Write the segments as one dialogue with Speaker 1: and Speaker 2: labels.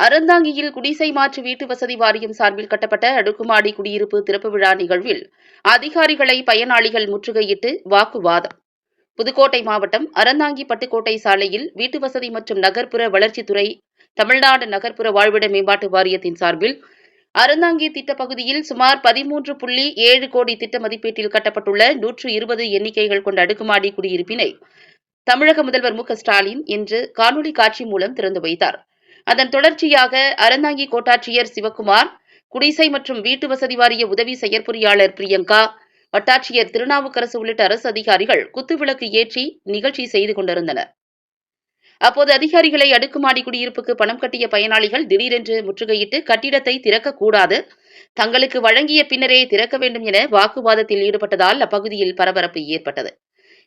Speaker 1: அறந்தாங்கியில் குடிசை மாற்று வீட்டு வசதி வாரியம் சார்பில் கட்டப்பட்ட அடுக்குமாடி குடியிருப்பு திறப்பு விழா நிகழ்வில் அதிகாரிகளை பயனாளிகள் முற்றுகையிட்டு வாக்குவாதம். புதுக்கோட்டை மாவட்டம் அறந்தாங்கி பட்டுக்கோட்டை சாலையில் வீட்டு வசதி மற்றும் நகர்ப்புற வளர்ச்சித்துறை தமிழ்நாடு நகர்ப்புற வாழ்விட மேம்பாட்டு வாரியத்தின் சார்பில் அறந்தாங்கி திட்டப் பகுதியில் சுமார் பதிமூன்று புள்ளி ஏழு கோடி திட்ட மதிப்பீட்டில் கட்டப்பட்டுள்ள நூற்று இருபது எண்ணிக்கைகள் கொண்ட அடுக்குமாடி குடியிருப்பினை தமிழக முதல்வர் மு க ஸ்டாலின் இன்று காணொலி காட்சி மூலம் திறந்து வைத்தார். அதன் தொடர்ச்சியாக அறந்தாங்கி கோட்டாட்சியர் சிவக்குமார் குடிசை மற்றும் வீட்டு வசதி வாரிய உதவி செயற்பொறியாளர் பிரியங்கா வட்டாட்சியர் திருநாவுக்கரசு உள்ளிட்ட அரசு அதிகாரிகள் குத்துவிளக்கு ஏற்றி நிகழ்ச்சி செய்து கொண்டிருந்தனர். அப்போது அதிகாரிகளை அடுக்குமாடி குடியிருப்புக்கு பணம் கட்டிய பயனாளிகள் திடீரென்று முற்றுகையிட்டு கட்டிடத்தை திறக்கக்கூடாது தங்களுக்கு வழங்கிய பின்னரே திறக்க வேண்டும் என வாக்குவாதத்தில் ஈடுபட்டதால் அப்பகுதியில் பரபரப்பு ஏற்பட்டது.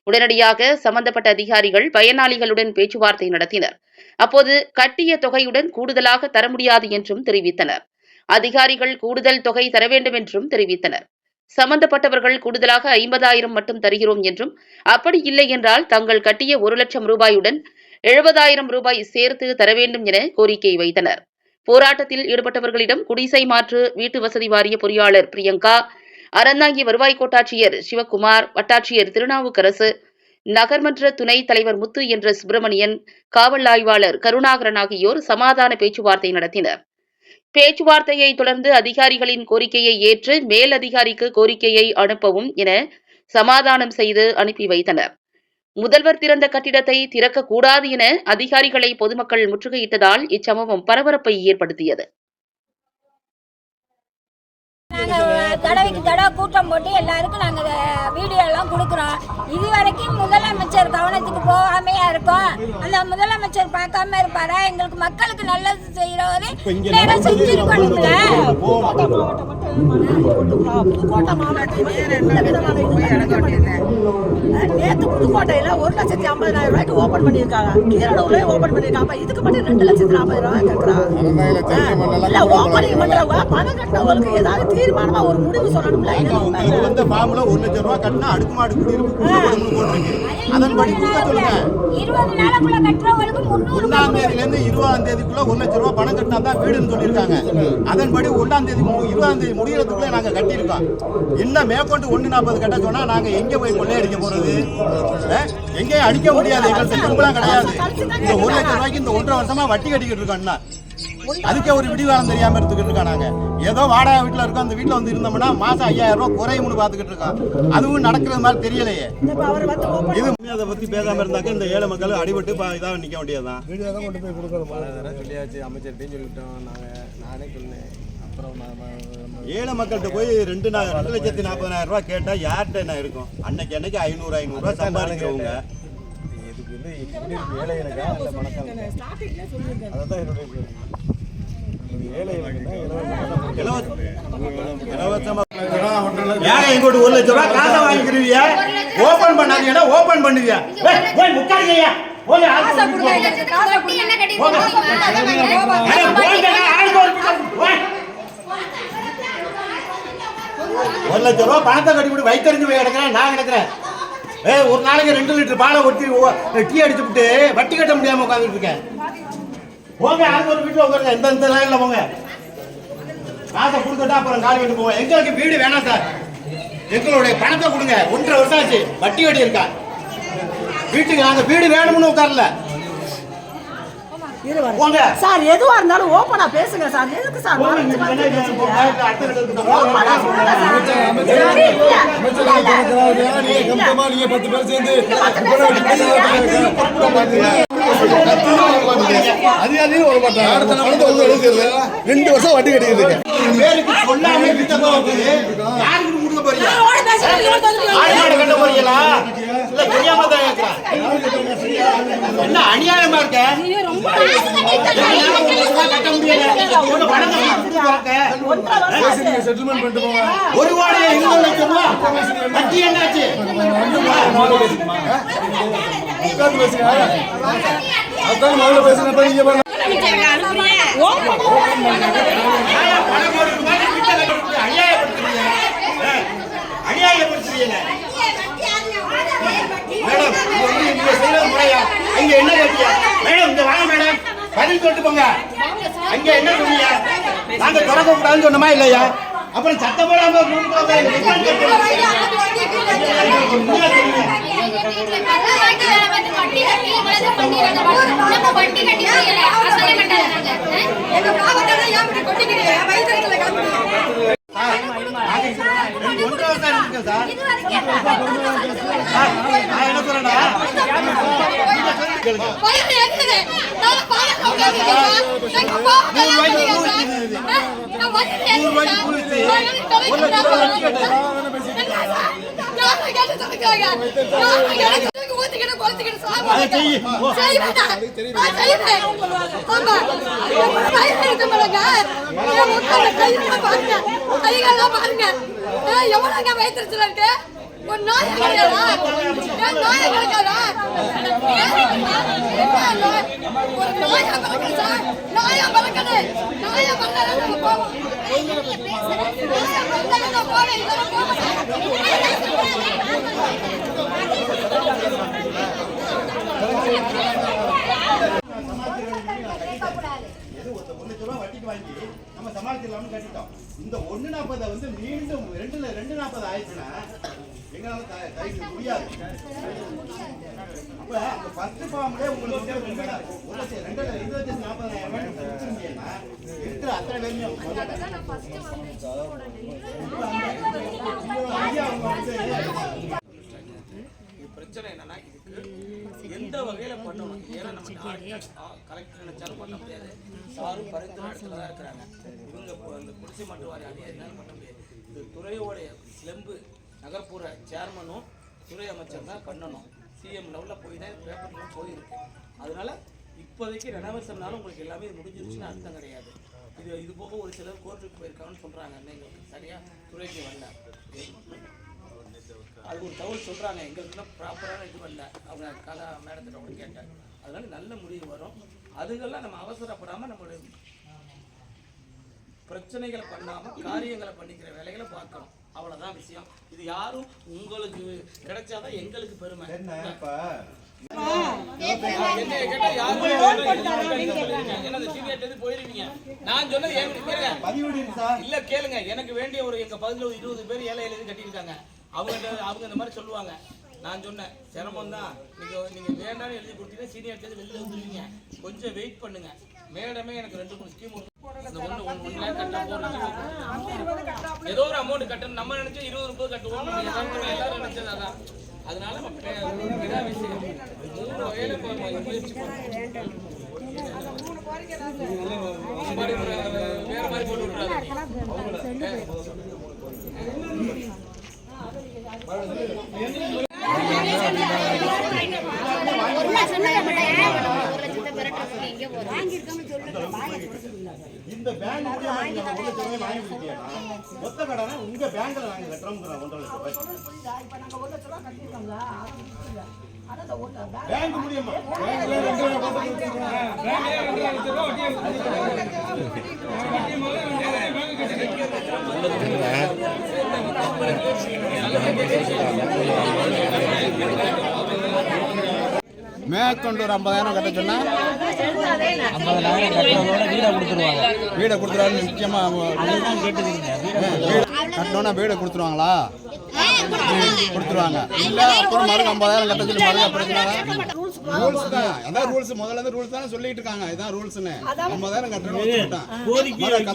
Speaker 1: உடனடியாக சம்பந்தப்பட்ட அதிகாரிகள் பயனாளிகளுடன் பேச்சுவார்த்தை நடத்தினர். அப்போது கட்டிய தொகையுடன் கூடுதலாக தர முடியாது என்றும் தெரிவித்தனர். அதிகாரிகள் கூடுதல் தொகை தர வேண்டும் என்றும் தெரிவித்தனர். சம்பந்தப்பட்டவர்கள் கூடுதலாக ஐம்பதாயிரம் மட்டும் தருகிறோம் என்றும் அப்படி இல்லை என்றால் தங்கள் கட்டிய ஒரு லட்சம் ரூபாயுடன் எழுபதாயிரம் ரூபாய் சேர்த்து தர வேண்டும் என கோரிக்கை வைத்தனர். போராட்டத்தில் ஈடுபட்டவர்களிடம் குடிசை மாற்று வீட்டு வசதி வாரிய பொறியாளர் பிரியங்கா அறந்தாங்கி வருவாய் கோட்டாட்சியர் சிவகுமார் வட்டாட்சியர் திருநாவுக்கரசு நகர்மன்ற துணைத் தலைவர் முத்து என்ற சுப்பிரமணியன் காவல் ஆய்வாளர் கருணாகரன் ஆகியோர் சமாதான பேச்சுவார்த்தை நடத்தினர். பேச்சுவார்த்தையை தொடர்ந்து அதிகாரிகளின் கோரிக்கையை ஏற்று மேல் அதிகாரிக்கு கோரிக்கையை அனுப்பவும் என சமாதானம் செய்து அனுப்பி வைத்தனர். முதல்வர் திறந்த கட்டிடத்தை திறக்கக்கூடாது என அதிகாரிகளை பொதுமக்கள் முற்றுகையிட்டதால் இச்சம்பவம் பரபரப்பை ஏற்படுத்தியது.
Speaker 2: தடவைக்கு தடவை கூட்டம் போட்டு எல்லாருக்கும் நாங்கள் வீடியோ எல்லாம் கொடுக்குறோம். இது வரைக்கும் முதலமைச்சர் கவனத்துக்கு போகாமையா இருக்கோம். அந்த முதலமைச்சர் பார்க்காம இருப்பாரா? எங்களுக்கு மக்களுக்கு நல்லது செய்யறவரு நேரம் செஞ்சிருக்கணும்ல.
Speaker 3: புதுக்கோட்டை மாவட்டத்தில் வேற எந்த விதமான இதுவுமே புதுக்கோட்டையில ஒரு லட்சத்தி ஐம்பதாயிரம் ரூபாய்க்கு ஓபன் பண்ணியிருக்காங்க. கீரனூர்லயே ஓபன் பண்ணியிருக்காங்க. இதுக்கு மட்டும் ரெண்டு லட்சத்தி நாற்பது ரூபாய் கேட்கறாங்க இல்ல ஓபனிங் பண்றவங்க பணம் கட்டினவங்களுக்கு ஏதாவது தீர்மானமா ஒரு முடிவு சொல்லணும்ல?
Speaker 4: ஐயா, உங்களுக்கு வந்து ஃபார்ம்ல ஒரு லட்சம் ரூபாய் கட்டினா அடுக்குமாடு குடியிருப்பு கொடுக்கப்படும்னு போட்டிருக்கு. அதன்படி கொடுக்க சொல்லுங்க.
Speaker 2: இருபது நாளுக்குள்ள கட்டுறவங்களுக்கு முன்னூறு
Speaker 4: இருபதாம் தேதிக்குள்ள ஒரு லட்சம் ரூபாய் பணம் கட்டினா தான் வீடுன்னு சொல்லியிருக்காங்க. அதன்படி ஒன்னாம் தேதி இருபதாம் தேதி முடியறதுக்குள்ள நாங்க கட்டியிருக்கோம். இன்னும் மேற்கொண்டு ஒண்ணு நாற்பது கட்ட சொன்னா நாங்க எங்க போய் கொள்ளையடிக்க போறது? எங்கேயும் அடிக்க முடியாது. எங்களுக்கு கிடையாது. இந்த ஒரு லட்சம் ரூபாய்க்கு இந்த ஒன்றரை வருஷமா வட்டி கட்டிக்கிட்டு இருக்கோம். அதுக்கே ஒரு விடிவாரம் தெரியாம இருந்துகிட்டு இருக்கோம் நாங்க. ஏதோ வாடகை வீட்டுல இருக்கோம் அந்த வீட்டுல வந்து இருந்தோம்னா மாசம் ஐயாயிரம் ரூபாய் குறையும்னு பாத்துக்கிட்டு இருக்கோம். அதுவும் நடக்கிறது மாதிரி தெரியலையே.
Speaker 3: இப்ப அவர் வந்து open
Speaker 4: இது அதை பத்தி பேசாம இருந்தாக்க இந்த ஏழை மக்கள் அடிபட்டு பா- இதாக நிக்க வேண்டியதுதான்.
Speaker 5: பல தடவை சொல்லியாச்சு அமைச்சர்கிட்டையும் சொல்லிட்டோம். நாங்கள் நானே சொன்னேன்.
Speaker 4: ஏழை மக்கள்கிட்ட போய் ரெண்டு நா- ரெண்டு லட்சத்தி நாற்பதாயிரம் ரூபாய் கேட்டா யார்கிட்ட என்ன இருக்கும்? அன்னைக்கு அன்னைக்கு ஐநூறு ஐநூறு ரூபாய் சம்பாதிக்கிறவங்க.
Speaker 5: இதுக்கு வந்து ஏழை எனக்கா தான் என்னுடைய
Speaker 4: ஏன் எங்கோட்டு ஒரு லட்சம் ரூபாய் காசை வாங்கிக்கிறீங்க ஓபன் பண்ணாதீங்கன்னா ஓபன் பண்ணுவீங்க போய் ஒரு லட்சம் ரூபாய் பணத்தை கட்டி விட்டு வைத்தறிஞ்சு போய் கிடக்குறேன். நான் கிடக்குறேன். ஏ ஒரு நாளைக்கு ரெண்டு லிட்டர் பாலை ஒட்டி ஓ- டீ அடிச்சு விட்டு வட்டி கட்ட முடியாம உட்காந்துட்டு இருக்கேன். போங்க ஆளுக்கு ஒரு வீட்டுல உட்காருங்க இந்த இந்த லைன்ல போங்க காசை கொடுத்துட்டா அப்புறம் காலி விட்டு போவோம் எங்களுக்கு வீடு வேணாம் சார் எங்களுடைய பணத்தை கொடுங்க ஒன்றரை வருஷம் ஆச்சு வட்டி வட்டி இருக்கா வீட்டுக்கு நாங்க வீடு வேணும்னு உட்காரல
Speaker 3: சார் எதுவா இருந்தாலும் ஓப்பனா பேசுங்க சார் எதுக்கு சார்
Speaker 4: நீங்க
Speaker 5: பத்து பேர் சேர்ந்து அதிகாரியும் மாட்டாங்க எடுக்கிறது ரெண்டு வருஷம் வட்டி கட்டிக்கிட்டு
Speaker 4: என்ன அநியாயமா இருக்க
Speaker 5: செட்டில்மெண்ட் பண்ணிட்டு போங்க.
Speaker 4: ஒரு கோடி இருபது லட்சம் வட்டி என்னாச்சு?
Speaker 5: உட்காந்து பேசுங்க. அதான் முதல்ல நீங்க
Speaker 4: கட்டி விட்டு அநியாயப்படுத்துறீங்க ஆ, அநியாயப்படுத்துறீங்க மேடம் இது வந்து நீங்க அங்க என்ன பதில் சொல்லிட்டு போங்க அங்க திறக்க கூடாதுன்னு சொன்னமா இல்லையா அப்புறம் சட்டம் போடாம என்ன சொல்றேன்னா பாருங்க செய்யு.
Speaker 6: எவ்வளவு வயிற்றுல இருக்கு ஒரு நாய் கிடையாதா ஏன் நாய் கிடைக்காதா ஒரு நாயா பறக்குது சார் நாயா பறக்குது நாயா பறந்தாலும் நம்ம போவோம் நாயா பறந்தாலும் நான் போவேன் இல்லைன்னா போக
Speaker 4: வட்டிக்கு வாங்கி நம்ம சமாளிச்சிடலாம்னு கட்டிட்டோம் இந்த ஒன்னு நாற்பதை வந்து மீண்டும் ரெண்டுல ரெண்டு நாற்பது ஆயிடுச்சுன்னா
Speaker 7: பிரச்சனை என்னன்னா இதுக்கு எந்த வகையில பண்ணணும்? ஏன்னா நம்ம கலெக்டர் நினைச்சாலும் பண்ண முடியாது. சாரும் பரிந்துரை இடத்துல தான் இருக்கிறாங்க. இவங்க இப்போ இந்த குடிசை மாற்று வாரிய அதிகாரினாலும் பண்ண முடியாது. இது துறையோடைய ஸ்லெம்பு நகர்ப்புற சேர்மனும் துறை அமைச்சர் தான் பண்ணணும். சிஎம் லெவலில் போய் தான் பேப்பர்லாம் போயிருக்கு. அதனால் இப்போதைக்கு ரெனவேஷன்னாலும் உங்களுக்கு எல்லாமே இது முடிஞ்சிருச்சுன்னு அர்த்தம் கிடையாது. இது இது போக ஒரு சிலர் கோர்ட்டுக்கு போயிருக்காங்கன்னு சொல்கிறாங்க எங்களுக்கு சரியாக துறைக்கு வரல. அது ஒரு தகவல் சொல்கிறாங்க எங்களுக்குலாம் ப்ராப்பரான இது வரல. அவங்க கலா மேடத்திட்ட அவங்க கேட்டாங்க அதனால நல்ல முடிவு வரும். அதுக்கெல்லாம் நம்ம அவசரப்படாமல் நம்மளுடைய பிரச்சனைகளை பண்ணாமல் காரியங்களை பண்ணிக்கிற வேலைகளை பார்க்கணும். அவ்வளோதான் விஷயம். இது யாரும் உங்களுக்கு கிடைச்சாதான் எங்களுக்கு பெருமை.
Speaker 4: என்ன இப்ப?
Speaker 7: இல்ல கேளுங்க. எனக்கு வேண்டிய ஒரு எங்க ஒரு இருபது பேர் ஏழை எழுதி கட்டியிருக்காங்க. அவங்க அவங்க இந்த மாதிரி சொல்லுவாங்க. நான் சொன்னேன் சிரமம் தான் நீங்க நீங்க வேண்டாம்னு எழுதி கொடுத்தீங்கன்னா சீனியர் தேதி வெளில வந்துருவீங்க. கொஞ்சம் வெயிட் பண்ணுங்க. மேடமே எனக்கு ரெண்டு மூணு ஸ்கீம் ஏதோ ஒரு அமௌண்ட் கட்டணும். நம்ம நினைச்சோம் இருபது முப்பது கட்டுவோம். எல்லாரும் எல்லாரும் நினைச்சது அதான். அதனால விஷயம். மூணு வகையில முயற்சி வேற மாதிரி போட்டு விட்டுறாங்க
Speaker 4: இந்த பேங்க் மூலியமா நீங்க ஒரு லட்சம் ரூபாய் வாங்கி கொடுத்தீங்கன்னா மொத்த கடனை உங்க பேங்க்ல நாங்க கட்டுறோம் ஒன்றரை லட்சம் ரூபாய்
Speaker 3: இப்ப நாங்க ஒரு லட்ச ரூபா கட்டிருக்கோம்ல அது புரியல. ஆனா இந்த ஒரு பேங்க்
Speaker 4: பேங்க் மூலியமா
Speaker 8: மேற்கொண்டு ஒரு ஐம்பதாயிரம் கட்ட ஐம்பதாயிரம் கட்டுறதோட வீடை கொடுத்துருவாங்க. வீடை கொடுத்துருவாங்க முக்கியமாக வீடு கட்டணும்னா வீடை கொடுத்துருவாங்களா? கொடுத்துருவாங்க. இல்லை அப்புறம் மறுக்க ஐம்பதாயிரம் கட்ட சொல்லி பிரச்சனை ரூல்ஸ் தான். அதான் ரூல்ஸ் முதல்ல இருந்து ரூல்ஸ் தானே சொல்லிட்டு இருக்காங்க. இதான் ரூல்ஸ்னு ஐம்பதாயிரம் கட்டணும்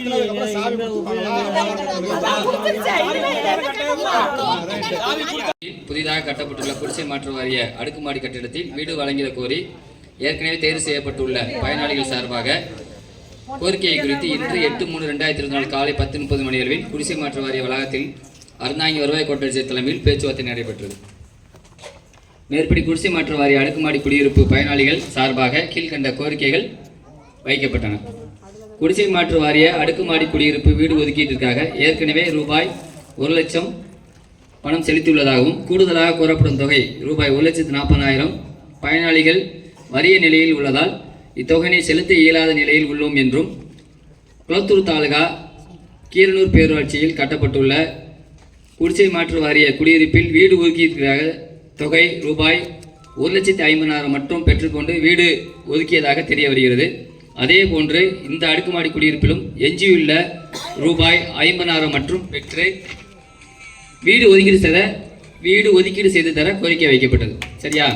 Speaker 8: அப்புறம் சாவி
Speaker 9: புதிதாக கட்டப்பட்டுள்ள குடிசை மாற்று வாரிய அடுக்குமாடி கட்டிடத்தில் வீடு வழங்கிட கோரி ஏற்கனவே தேர்வு செய்யப்பட்டுள்ள பயனாளிகள் சார்பாக கோரிக்கையை குறித்து இன்று எட்டு மூணு ரெண்டாயிரத்தி இருபத்தி நாலு காலை பத்து முப்பது மணி அளவில் குடிசை மாற்று வாரிய வளாகத்தில் அருந்தாங்கி வருவாய் கோட்டரசர் தலைமையில் பேச்சுவார்த்தை நடைபெற்றது. மேற்படி குடிசை மாற்று வாரிய அடுக்குமாடி குடியிருப்பு பயனாளிகள் சார்பாக கீழ்கண்ட கோரிக்கைகள் வைக்கப்பட்டன. குடிசை மாற்று வாரிய அடுக்குமாடி குடியிருப்பு வீடு ஒதுக்கீட்டிற்காக ஏற்கனவே ரூபாய் ஒரு லட்சம் பணம் செலுத்தியுள்ளதாகவும் கூடுதலாக கூறப்படும் தொகை ரூபாய் ஒரு லட்சத்து நாற்பதாயிரம் பயனாளிகள் வறிய நிலையில் உள்ளதால் இத்தொகையினை செலுத்த இயலாத நிலையில் உள்ளோம் என்றும் குளத்தூர் தாலுகா கீரனூர் பேரூராட்சியில் கட்டப்பட்டுள்ள குடிசை மாற்று வாரிய குடியிருப்பில் வீடு ஒதுக்கியதற்காக தொகை ரூபாய் ஒரு லட்சத்தி ஐம்பதாயிரம் மட்டும் பெற்றுக்கொண்டு வீடு ஒதுக்கியதாக தெரிய வருகிறது. அதே போன்று இந்த அடுக்குமாடி குடியிருப்பிலும் எஞ்சியுள்ள ரூபாய் ஐம்பதாயிரம் மற்றும் பெற்று வீடு ஒதுக்கீடு செய்த வீடு ஒதுக்கீடு செய்து தர கோரிக்கை வைக்கப்பட்டது. சரியா?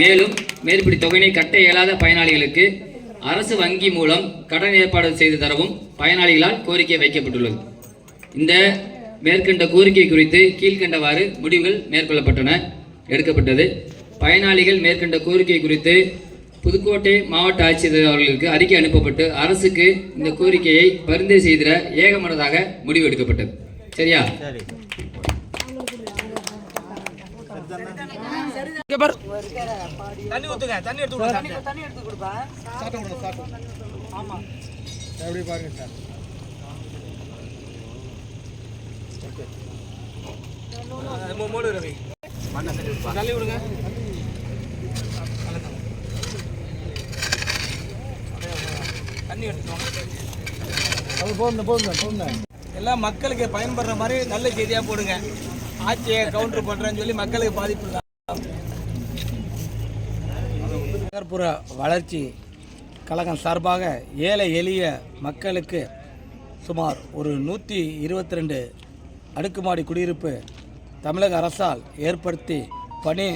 Speaker 9: மேலும் மேற்படி தொகையினை கட்ட இயலாத பயனாளிகளுக்கு அரசு வங்கி மூலம் கடன் ஏற்பாடு செய்து தரவும் பயனாளிகளால் கோரிக்கை வைக்கப்பட்டுள்ளது. இந்த மேற்கண்ட கோரிக்கை குறித்து கீழ்க்கண்டவாறு முடிவுகள் மேற்கொள்ளப்பட்டன எடுக்கப்பட்டது. பயனாளிகள் மேற்கண்ட கோரிக்கை குறித்து புதுக்கோட்டை மாவட்ட ஆட்சியர் அவர்களுக்கு அறிக்கை அனுப்பப்பட்டு அரசுக்கு இந்த கோரிக்கையை பரிந்துரை செய்திட ஏகமனதாக முடிவு எடுக்கப்பட்டது. சரியா?
Speaker 7: தண்ணி ஊத்துங்க தண்ணி எடுத்து விடுங்க
Speaker 8: எப்படி பாருங்க சார்
Speaker 7: மூ- ரவி தள்ளி விடுங்க தண்ணி எடுத்துக்கோங்க
Speaker 8: அது போதும் போதும் போதும்
Speaker 7: எல்லாம் மக்களுக்கு பயன்படுற மாதிரி நல்ல செய்தியாக போடுங்க. ஆட்சியை கவுண்டர் பண்ணுறேன்னு சொல்லி மக்களுக்கு பாதிப்பு நகர்ப்புற வளர்ச்சி கழகம் சார்பாக ஏழை எளிய மக்களுக்கு சுமார் ஒரு நூற்றி இருபத்தி ரெண்டு அடுக்குமாடி குடியிருப்பு தமிழக அரசால் ஏற்படுத்தி பணி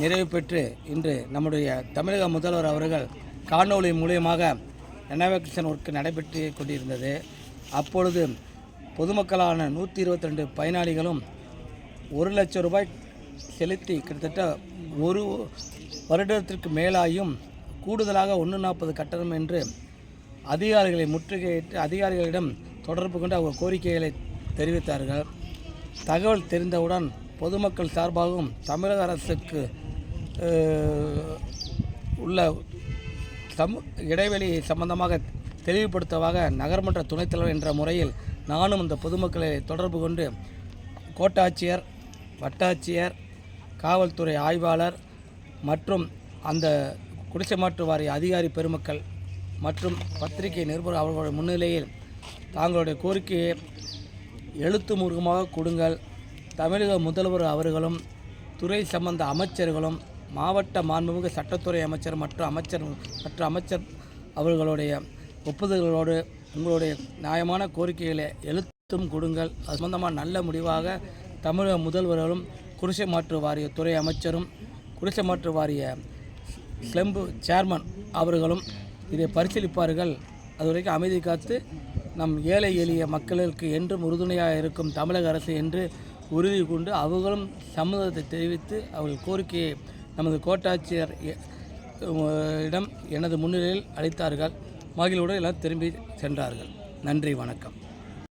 Speaker 7: நிறைவு பெற்று இன்று நம்முடைய தமிழக முதல்வர் அவர்கள் காணொலி மூலியமாக ரெனோவேஷன் ஒர்க் நடைபெற்று கொண்டிருந்தது. அப்பொழுது பொதுமக்களான நூற்றி இருபத்தி ரெண்டு பயனாளிகளும் ஒரு லட்சம் ரூபாய் செலுத்தி கிட்டத்தட்ட ஒரு வருடத்திற்கு மேலாயும் கூடுதலாக ஒன்று நாற்பது கட்டணம் என்று அதிகாரிகளை முற்றுகையிட்டு அதிகாரிகளிடம் தொடர்பு கொண்டு அவர் கோரிக்கைகளை தெரிவித்தார்கள். தகவல் தெரிந்தவுடன் பொதுமக்கள் சார்பாகவும் தமிழக அரசுக்கு உள்ள சம் இடைவெளி சம்பந்தமாக தெளிவுபடுத்தவாக நகர்மன்ற துணைத் தலைவர் என்ற முறையில் நானும் இந்த பொதுமக்களை தொடர்பு கொண்டு கோட்டாட்சியர் வட்டாட்சியர் காவல்துறை ஆய்வாளர் மற்றும் அந்த குடிசை மாற்று வாரிய அதிகாரி பெருமக்கள் மற்றும் பத்திரிகை நிருபர் அவர்களுடைய முன்னிலையில் தாங்களுடைய கோரிக்கையை எழுத்து முருகமாக கொடுங்கள். தமிழக முதல்வர் அவர்களும் துறை சம்பந்த அமைச்சர்களும் மாவட்ட மாண்புமிகு சட்டத்துறை அமைச்சர் மற்றும் அமைச்சர் மற்ற அமைச்சர் அவர்களுடைய ஒப்புதல்களோடு உங்களுடைய நியாயமான கோரிக்கைகளை எழுத்தும் கொடுங்கள். அது சம்பந்தமாக நல்ல முடிவாக தமிழக முதல்வர்களும் குடிசை மாற்று வாரிய துறை அமைச்சரும் குடிசை மாற்று வாரிய ஸ்லெம்பு சேர்மன் அவர்களும் இதை பரிசீலிப்பார்கள். அது வரைக்கும் அமைதி காத்து நம் ஏழை எளிய மக்களுக்கு என்றும் உறுதுணையாக இருக்கும் தமிழக அரசு என்று உறுதி கொண்டு அவர்களும் சம்மதத்தை தெரிவித்து அவர்கள் கோரிக்கையை நமது கோட்டாட்சியர் எ- இடம் எனது முன்னிலையில் அளித்தார்கள். மகிழ்வுடன் எல்லாம் திரும்பி சென்றார்கள். நன்றி வணக்கம்.